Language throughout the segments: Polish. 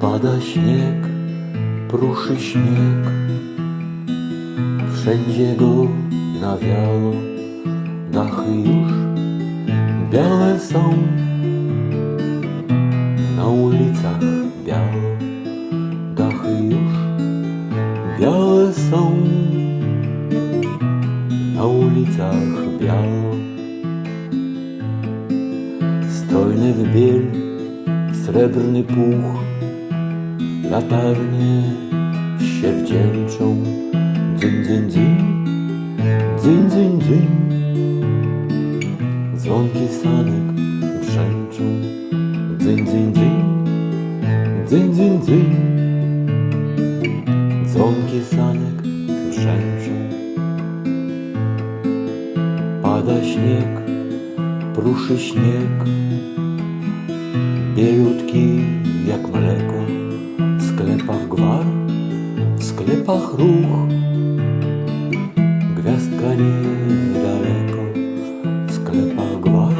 Pada śnieg, pruszy śnieg, wszędzie go nawiało, dachy już białe są, na ulicach biało, dachy już białe są, na ulicach biało. Strojny w biel, srebrny puch, latarnie się wdzięczą. Dzyń, dzyń, dzyń, dzyń, dzyń, dzyń. Dzwonki sanek brzęczą. Dzyń, dzyń, dzyń, dzyń, dzyń, dzyń. Dzwonki sanek brzęczą. Pada śnieg, pruszy śnieg, bielutki jak mleko. Sklepach gwar, w sklepach ruch, gwiazdka niedaleko. W sklepach gwar,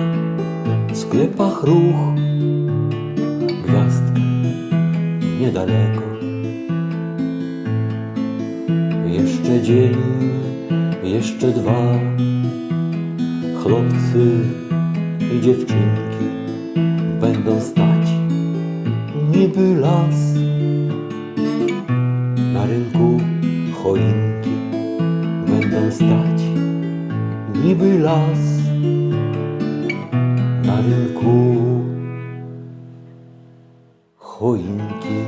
w sklepach ruch, gwiazdka niedaleko. Jeszcze dzień, jeszcze dwa, chłopcy i dziewczynki będą stać niby las na rynku choinki będą stać niby las na rynku choinki